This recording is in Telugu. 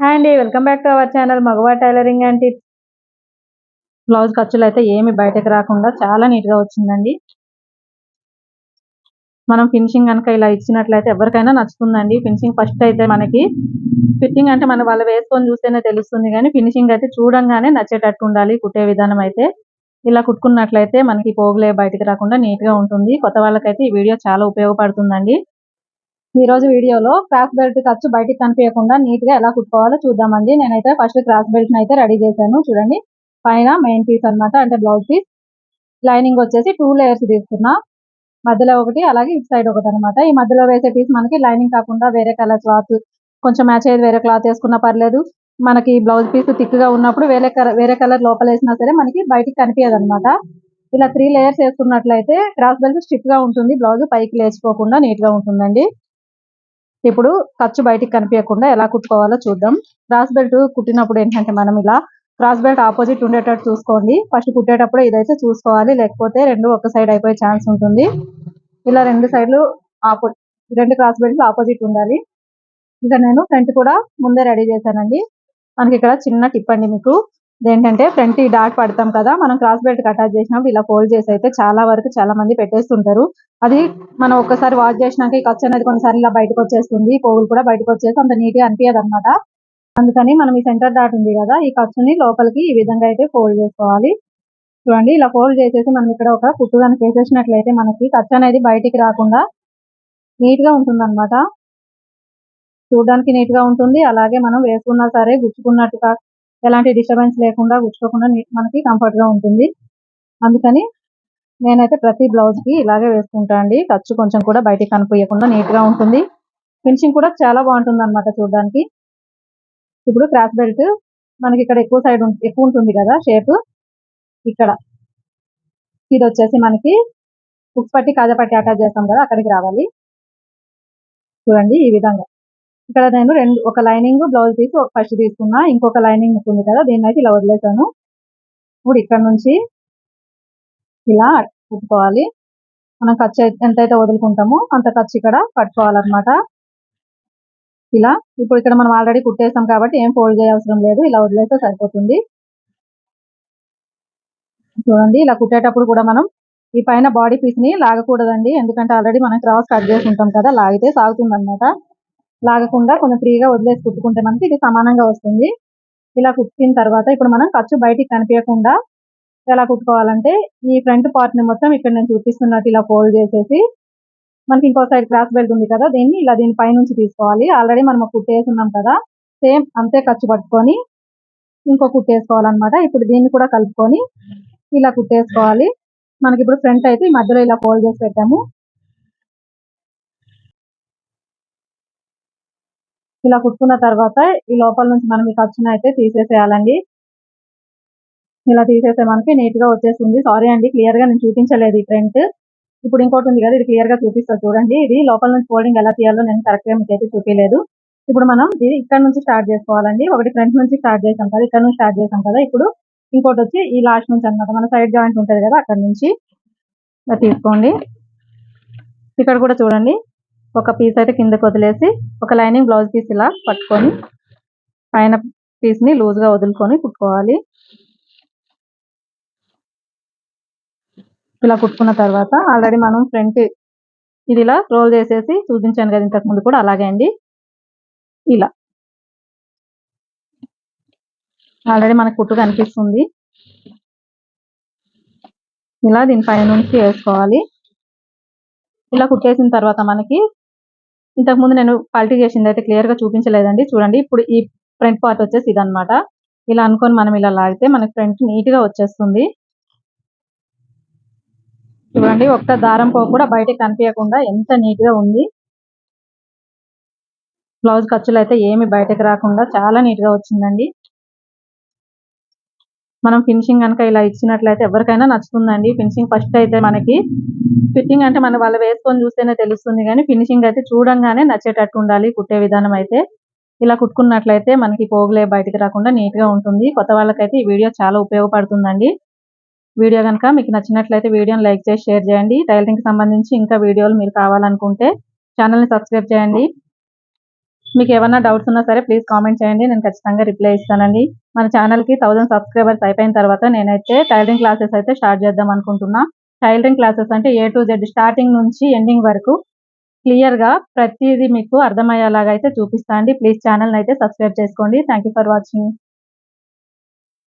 హాయ్ అండి welcome back to our channel Magava tailoring and tips. Blouse ఖర్చులు అయితే ఏమి బయటకు రాకుండా చాలా నీట్గా వచ్చిందండి. మనం ఫినిషింగ్ కనుక ఇలా ఇచ్చినట్లయితే ఎవరికైనా నచ్చుతుందండి. ఫినిషింగ్ ఫస్ట్ అయితే మనకి ఫిట్టింగ్ అంటే మనం వాళ్ళు వేసుకొని చూస్తేనే తెలుస్తుంది కానీ ఫినిషింగ్ అయితే చూడంగానే నచ్చేటట్టు ఉండాలి కుట్టే విధానం అయితే. ఇలా కుట్టుకున్నట్లయితే మనకి పోగులే బయటకు రాకుండా నీట్గా ఉంటుంది. కొత్త వాళ్ళకైతే ఈ వీడియో చాలా ఉపయోగపడుతుందండి. ఈ రోజు వీడియోలో క్రాస్ బెల్ట్ ఖర్చు బయటికి కనిపించకుండా నీట్గా ఎలా కుట్టుకోవాలో చూద్దామండి. నేనైతే ఫస్ట్ క్రాస్ బెల్ట్ అయితే రెడీ చేశాను. చూడండి. పైన మెయిన్ పీస్ అన్నమాట అంటే బ్లౌజ్ పీస్. లైనింగ్ వచ్చేసి టూ లేయర్స్ తీసుకున్నా. మధ్యలో ఒకటి అలాగే ఇటు సైడ్ ఒకటి అనమాట ఈ మధ్యలో వేసే పీస్ మనకి లైనింగ్ కాకుండా వేరే కలర్ క్లాత్ కొంచెం మ్యాచ్ అయ్యేది వేరే క్లాత్ వేసుకున్నా పర్లేదు. మనకి బ్లౌజ్ పీస్ థిక్గా ఉన్నప్పుడు వేరే కలర్ వేరే కలర్ లోపల వేసినా సరే మనకి బయటికి కనిపించదు అనమాట ఇలా త్రీ లేయర్స్ వేసుకున్నట్లయితే క్రాస్ బెల్ట్ స్టిప్గా ఉంటుంది. బ్లౌజ్ పైకి లేచిపోకుండా నీట్గా ఉంటుందండి. ఇప్పుడు ఖర్చు బయటికి కనిపించకుండా ఎలా కుట్టుకోవాలో చూద్దాం. క్రాస్ బెల్ట్ కుట్టినప్పుడు ఏంటంటే మనం ఇలా క్రాస్ బెల్ట్ ఆపోజిట్ ఉండేటట్టు చూసుకోండి. ఫస్ట్ కుట్టేటప్పుడు ఇదైతే చూసుకోవాలి లేకపోతే రెండు ఒక సైడ్ అయిపోయే ఛాన్స్ ఉంటుంది. ఇలా రెండు సైడ్లు ఆపో రెండు క్రాస్ బెల్ట్లు ఆపోజిట్ ఉండాలి. ఇంకా నేను ఫ్రంట్ కూడా ముందే రెడీ చేశానండి. మనకి ఇక్కడ చిన్న టిప్ అండి మీకు. ఏంటంటే ఫ్రంట్ ఈ డాట్ పడతాం కదా మనం క్రాస్ బెల్ట్ అటాచ్ చేసినప్పుడు ఇలా ఫోల్డ్ చేసి అయితే చాలా వరకు చాలా మంది పెట్టేస్తుంటారు. అది మనం ఒక్కసారి వాష్ చేసినాక ఈ ఖర్చు అనేది కొన్నిసార్లు ఇలా బయటకు వచ్చేస్తుంది. పోగులు కూడా బయటకు వచ్చేసి అంత నీట్గా అనిపించదు అనమాట అందుకని మనం ఈ సెంటర్ డాట్ ఉంది కదా ఈ ఖర్చుని లోపలికి ఈ విధంగా అయితే ఫోల్డ్ చేసుకోవాలి. చూడండి ఇలా ఫోల్డ్ చేసేసి మనం ఇక్కడ ఒక కుట్టు కనుక వేసేసినట్లయితే మనకి ఖర్చు అనేది బయటికి రాకుండా నీట్గా ఉంటుంది అనమాట చూడడానికి నీట్గా ఉంటుంది. అలాగే మనం వేసుకున్నా సరే గుచ్చుకున్నట్టుగా ఎలాంటి డిస్టర్బెన్స్ లేకుండా గుచ్చుకోకుండా మనకి కంఫర్ట్గా ఉంటుంది. అందుకని నేనైతే ప్రతి బ్లౌజ్కి ఇలాగే వేసుకుంటా అండి. ఖర్చు కొంచెం కూడా బయటికి కనిపించకుండా నీట్గా ఉంటుంది. ఫినిషింగ్ కూడా చాలా బాగుంటుంది అనమాట చూడడానికి. ఇప్పుడు క్రాస్ బెల్ట్ మనకి ఇక్కడ ఎక్కువ సైడ్ ఎక్కువ ఉంటుంది కదా షేప్ ఇక్కడ. ఇది వచ్చేసి మనకి హుక్స్ పట్టి కాజా పట్టి అటాచ్ చేస్తాం కదా అక్కడికి రావాలి. చూడండి ఈ విధంగా. ఇక్కడ నేను రెండు ఒక లైనింగ్ బ్లౌజ్ తీసి ఒక ఫస్ట్ తీసుకున్నా ఇంకొక లైనింగ్ ఉంది కదా దీన్ని అయితే ఇలా వదిలేసాను. ఇప్పుడు ఇక్కడ నుంచి ఇలా కుట్టుకోవాలి మనం ఖర్చు ఎంతైతే వదులుకుంటామో అంత ఖర్చు ఇక్కడ పట్టుకోవాలన్నమాట. ఇలా ఇప్పుడు ఇక్కడ మనం ఆల్రెడీ కుట్టేసాం కాబట్టి ఏం ఫోల్డ్ చేయవసరం లేదు. ఇలా వదిలేస్తే సరిపోతుంది. చూడండి ఇలా కుట్టేటప్పుడు కూడా మనం ఈ పైన బాడీ పీస్ని లాగకూడదండి. ఎందుకంటే ఆల్రెడీ మనం క్రాస్ కట్ చేసి ఉంటాం కదా లాగితే సాగుతుంది అనమాట లాగకుండా కొంచెం ఫ్రీగా వదిలేసి కుట్టుకుంటే మనకి ఇది సమానంగా వస్తుంది. ఇలా కుట్టిన తర్వాత ఇప్పుడు మనం ఖర్చు బయటికి కనిపించకుండా ఎలా కుట్టుకోవాలంటే ఈ ఫ్రంట్ పార్ట్ని మొత్తం ఇక్కడ నేను చూపిస్తున్నట్టు ఇలా ఫోల్డ్ చేసేసి మనకి ఇంకో సైడ్ క్రాస్ బెల్ట్ ఉంది కదా దీన్ని ఇలా దీని పై నుంచి తీసుకోవాలి. ఆల్రెడీ మనం కుట్టేసున్నాం కదా సేమ్ అంతే ఖర్చు పట్టుకొని ఇంకో కుట్టేసుకోవాలన్నమాట ఇప్పుడు దీన్ని కూడా కలుపుకొని ఇలా కుట్టేసుకోవాలి మనకి ఇప్పుడు ఫ్రంట్ అయితే ఈ మధ్యలో ఇలా ఫోల్డ్ చేసి పెట్టాము. ఇలా కుట్టుకున్న తర్వాత ఈ లోపల నుంచి మనం ఈ ఖర్చును అయితే తీసేసేయాలండి. ఇలా తీసేస్తే మనకి నీట్గా వచ్చేసింది. సారీ అండి క్లియర్గా నేను చూపించలేదు ఈ ప్రింట్ ఇప్పుడు ఇంకోటి ఉంది కదా ఇది క్లియర్గా చూపిస్తా చూడండి. ఇది లోపల నుంచి ఫోల్డింగ్ ఎలా తీయాలో నేను కరెక్ట్గా మీకు అయితే చూపించలేదు ఇప్పుడు మనం ఇది ఇక్కడ నుంచి స్టార్ట్ చేసుకోవాలండి. ఒకటి ఫ్రంట్ నుంచి స్టార్ట్ చేసాం కదా ఇక్కడ నుంచి స్టార్ట్ చేసాం కదా. ఇప్పుడు ఇంకోటి వచ్చి ఈ లాస్ట్ నుంచి అనమాట మన సైడ్ జాయింట్ ఉంటుంది కదా అక్కడ నుంచి తీసుకోండి. ఇక్కడ కూడా చూడండి ఒక పీస్ అయితే కిందకి వదిలేసి ఒక లైనింగ్ బ్లౌజ్ పీస్ ఇలా పట్టుకొని పైన పీస్ని గా వదులుకొని కుట్టుకోవాలి. ఇలా కుట్టుకున్న తర్వాత ఆల్రెడీ మనం ఫ్రంట్ ఇది ఇలా రోల్ చేసేసి చూపించాను కదా ఇంతకు ముందు కూడా అలాగే అండి. ఇలా. ఆల్రెడీ మనకు కుట్టు కనిపిస్తుంది. ఇలా దీనిపైన నుంచి వేసుకోవాలి. ఇలా కుట్టేసిన తర్వాత మనకి ఇంతకు ముందు నేను పల్టీ చేసింది అయితే క్లియర్గా చూపించలేదండి. చూడండి ఇప్పుడు ఈ ఫ్రంట్ పార్ట్ వచ్చేసి ఇదనమాట ఇలా అనుకొని మనం ఇలా లాగితే మనకి ఫ్రంట్ నీట్గా వచ్చేస్తుంది. చూడండి ఒక్క దారం పో కూడా బయట కనిపించకుండా ఎంత నీట్గా ఉంది. బ్లౌజ్ ఖర్చులు అయితే ఏమి బయటకు రాకుండా చాలా నీట్గా వచ్చిందండి. మనం ఫినిషింగ్ కనుక ఇలా ఇచ్చినట్లయితే ఎవరికైనా నచ్చుతుందండి. ఫినిషింగ్ ఫస్ట్ అయితే మనకి ఫిట్టింగ్ అంటే మన వాళ్ళు వేసుకొని చూస్తేనే తెలుస్తుంది కానీ ఫినిషింగ్ అయితే చూడంగానే నచ్చేటట్టు ఉండాలి కుట్టే విధానం అయితే. ఇలా కుట్టుకున్నట్లయితే మనకి పోగులే బయటకు రాకుండా నీట్గా ఉంటుంది. కొత్త వాళ్ళకైతే ఈ వీడియో చాలా ఉపయోగపడుతుందండి. వీడియో కనుక మీకు నచ్చినట్లయితే వీడియోని లైక్ చేసి షేర్ చేయండి. టైలరింగ్కి సంబంధించి ఇంకా వీడియోలు మీరు కావాలనుకుంటే ఛానల్ని సబ్స్క్రైబ్ చేయండి. మీకు ఏమైనా డౌట్స్ ఉన్నా సరే ప్లీజ్ కామెంట్ చేయండి. నేను ఖచ్చితంగా రిప్లై ఇస్తానండి. మన ఛానల్కి థౌసండ్ సబ్స్క్రైబర్స్ అయిపోయిన తర్వాత నేనైతే టైలరింగ్ క్లాసెస్ అయితే స్టార్ట్ చేద్దాం అనుకుంటున్నా. టైలరింగ్ క్లాసెస్ అంటే ఏ టు జెడ్ స్టార్టింగ్ నుంచి ఎండింగ్ వరకు క్లియర్గా ప్రతిదీ మీకు అర్థమయ్యేలాగా అయితే చూపిస్తా అండి. ప్లీజ్ ఛానల్ని అయితే సబ్స్క్రైబ్ చేసుకోండి. Thank for watching.